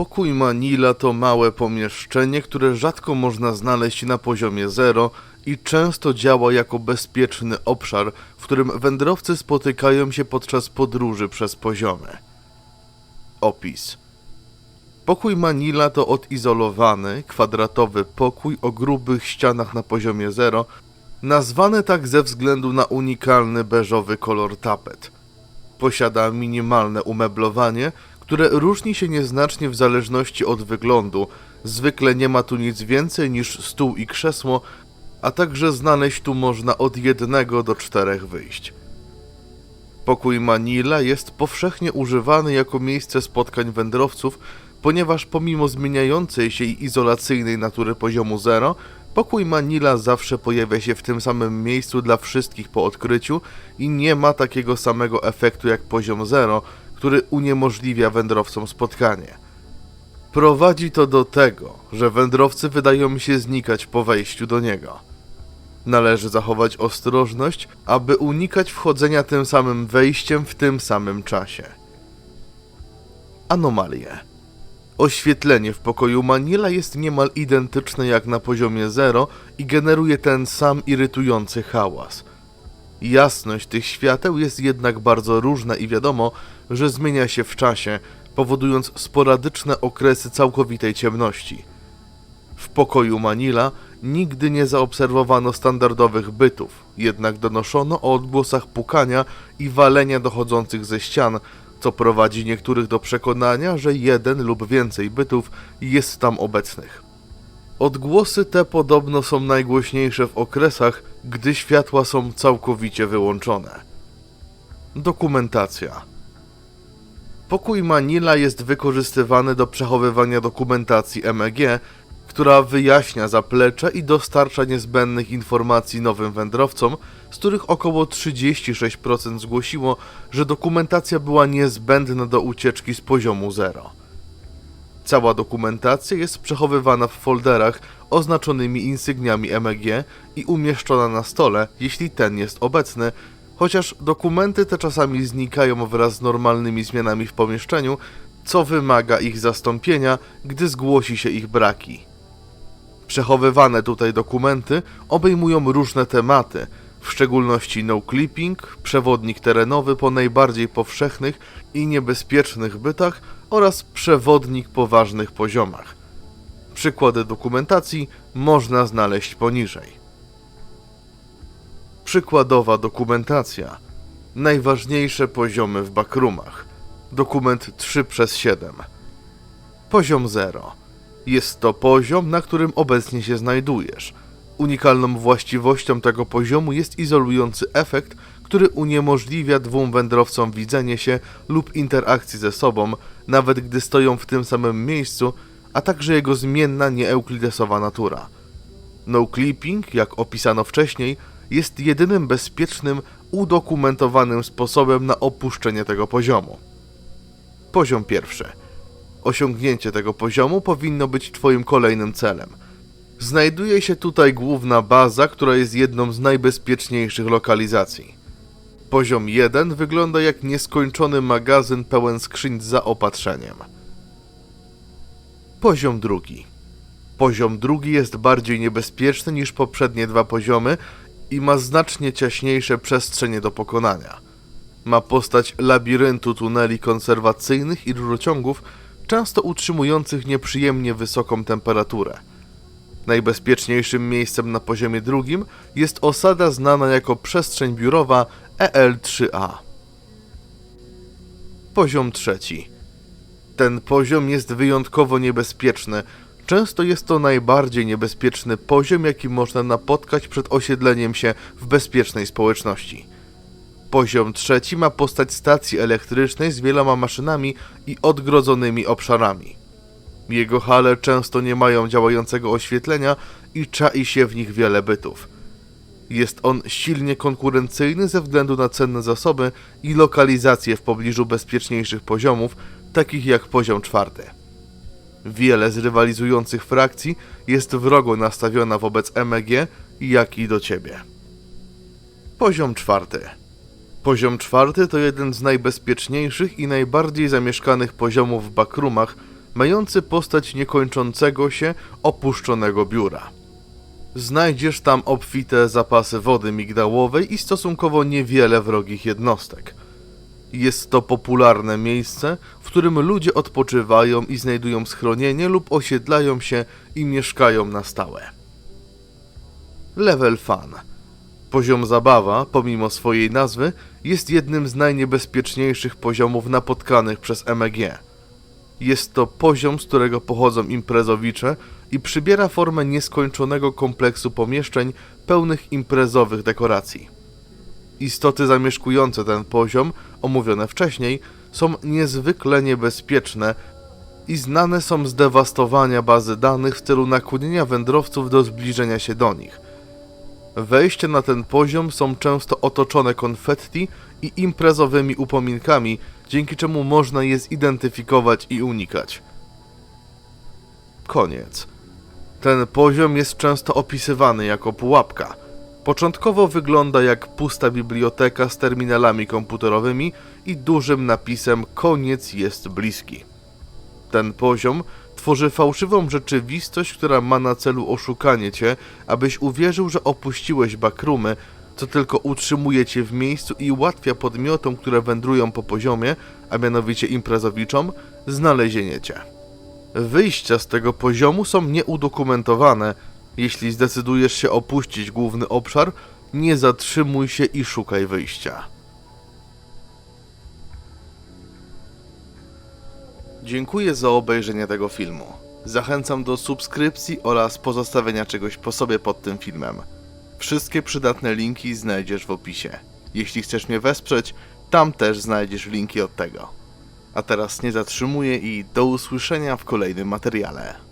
Pokój Manila to małe pomieszczenie, które rzadko można znaleźć na poziomie zero i często działa jako bezpieczny obszar, w którym wędrowcy spotykają się podczas podróży przez poziomy. Opis. Pokój Manila to odizolowany, kwadratowy pokój o grubych ścianach na poziomie zero, nazwany tak ze względu na unikalny beżowy kolor tapet. Posiada minimalne umeblowanie, które różni się nieznacznie w zależności od wyglądu. Zwykle nie ma tu nic więcej niż stół i krzesło, a także znaleźć tu można od jednego do czterech wyjść. Pokój Manila jest powszechnie używany jako miejsce spotkań wędrowców, ponieważ pomimo zmieniającej się i izolacyjnej natury poziomu zero, pokój Manila zawsze pojawia się w tym samym miejscu dla wszystkich po odkryciu i nie ma takiego samego efektu jak poziom zero, który uniemożliwia wędrowcom spotkanie. Prowadzi to do tego, że wędrowcy wydają się znikać po wejściu do niego. Należy zachować ostrożność, aby unikać wchodzenia tym samym wejściem w tym samym czasie. Anomalie. Oświetlenie w pokoju Manila jest niemal identyczne jak na poziomie zero i generuje ten sam irytujący hałas. Jasność tych świateł jest jednak bardzo różna i wiadomo, że zmienia się w czasie, powodując sporadyczne okresy całkowitej ciemności. W pokoju Manila nigdy nie zaobserwowano standardowych bytów, jednak donoszono o odgłosach pukania i walenia dochodzących ze ścian, co prowadzi niektórych do przekonania, że jeden lub więcej bytów jest tam obecnych. Odgłosy te podobno są najgłośniejsze w okresach, gdy światła są całkowicie wyłączone. Dokumentacja. Pokój Manila jest wykorzystywany do przechowywania dokumentacji MEG, która wyjaśnia zaplecze i dostarcza niezbędnych informacji nowym wędrowcom, z których około 36% zgłosiło, że dokumentacja była niezbędna do ucieczki z poziomu 0. Cała dokumentacja jest przechowywana w folderach oznaczonymi insygniami MEG i umieszczona na stole, jeśli ten jest obecny, chociaż dokumenty te czasami znikają wraz z normalnymi zmianami w pomieszczeniu, co wymaga ich zastąpienia, gdy zgłosi się ich braki. Przechowywane tutaj dokumenty obejmują różne tematy, w szczególności no clipping, przewodnik terenowy po najbardziej powszechnych i niebezpiecznych bytach oraz przewodnik po ważnych poziomach. Przykłady dokumentacji można znaleźć poniżej. Przykładowa dokumentacja. Najważniejsze poziomy w backroomach. Dokument 3 przez 7. Poziom 0. Jest to poziom, na którym obecnie się znajdujesz. Unikalną właściwością tego poziomu jest izolujący efekt, który uniemożliwia dwóm wędrowcom widzenie się lub interakcji ze sobą, nawet gdy stoją w tym samym miejscu, a także jego zmienna, nieeuklidesowa natura. No clipping, jak opisano wcześniej, jest jedynym bezpiecznym, udokumentowanym sposobem na opuszczenie tego poziomu. Poziom pierwszy. Osiągnięcie tego poziomu powinno być Twoim kolejnym celem. Znajduje się tutaj główna baza, która jest jedną z najbezpieczniejszych lokalizacji. Poziom 1 wygląda jak nieskończony magazyn pełen skrzyń z zaopatrzeniem. Poziom drugi. Poziom drugi jest bardziej niebezpieczny niż poprzednie dwa poziomy i ma znacznie ciaśniejsze przestrzenie do pokonania. Ma postać labiryntu tuneli konserwacyjnych i rurociągów, często utrzymujących nieprzyjemnie wysoką temperaturę. Najbezpieczniejszym miejscem na poziomie drugim jest osada znana jako przestrzeń biurowa EL3A. Poziom trzeci. Ten poziom jest wyjątkowo niebezpieczny. Często jest to najbardziej niebezpieczny poziom, jaki można napotkać przed osiedleniem się w bezpiecznej społeczności. Poziom trzeci ma postać stacji elektrycznej z wieloma maszynami i odgrodzonymi obszarami. Jego hale często nie mają działającego oświetlenia i czai się w nich wiele bytów. Jest on silnie konkurencyjny ze względu na cenne zasoby i lokalizację w pobliżu bezpieczniejszych poziomów, takich jak poziom czwarty. Wiele z rywalizujących frakcji jest wrogo nastawiona wobec MEG, jak i do ciebie. Poziom czwarty. Poziom czwarty to jeden z najbezpieczniejszych i najbardziej zamieszkanych poziomów w backroomach, mający postać niekończącego się, opuszczonego biura. Znajdziesz tam obfite zapasy wody migdałowej i stosunkowo niewiele wrogich jednostek. Jest to popularne miejsce, w którym ludzie odpoczywają i znajdują schronienie lub osiedlają się i mieszkają na stałe. Level Fun. Poziom zabawa, pomimo swojej nazwy, jest jednym z najniebezpieczniejszych poziomów napotkanych przez MEG. Jest to poziom, z którego pochodzą imprezowicze i przybiera formę nieskończonego kompleksu pomieszczeń pełnych imprezowych dekoracji. Istoty zamieszkujące ten poziom, omówione wcześniej, są niezwykle niebezpieczne i znane są z dewastowania bazy danych w celu nakłonienia wędrowców do zbliżenia się do nich. Wejścia na ten poziom są często otoczone konfetti i imprezowymi upominkami, dzięki czemu można je zidentyfikować i unikać. Koniec. Ten poziom jest często opisywany jako pułapka. Początkowo wygląda jak pusta biblioteka z terminalami komputerowymi i dużym napisem Koniec jest bliski. Ten poziom tworzy fałszywą rzeczywistość, która ma na celu oszukanie cię, abyś uwierzył, że opuściłeś backroomy, co tylko utrzymuje cię w miejscu i ułatwia podmiotom, które wędrują po poziomie, a mianowicie imprezowiczom, znalezienie cię. Wyjścia z tego poziomu są nieudokumentowane. Jeśli zdecydujesz się opuścić główny obszar, nie zatrzymuj się i szukaj wyjścia. Dziękuję za obejrzenie tego filmu. Zachęcam do subskrypcji oraz pozostawienia czegoś po sobie pod tym filmem. Wszystkie przydatne linki znajdziesz w opisie. Jeśli chcesz mnie wesprzeć, tam też znajdziesz linki od tego. A teraz nie zatrzymuję i do usłyszenia w kolejnym materiale.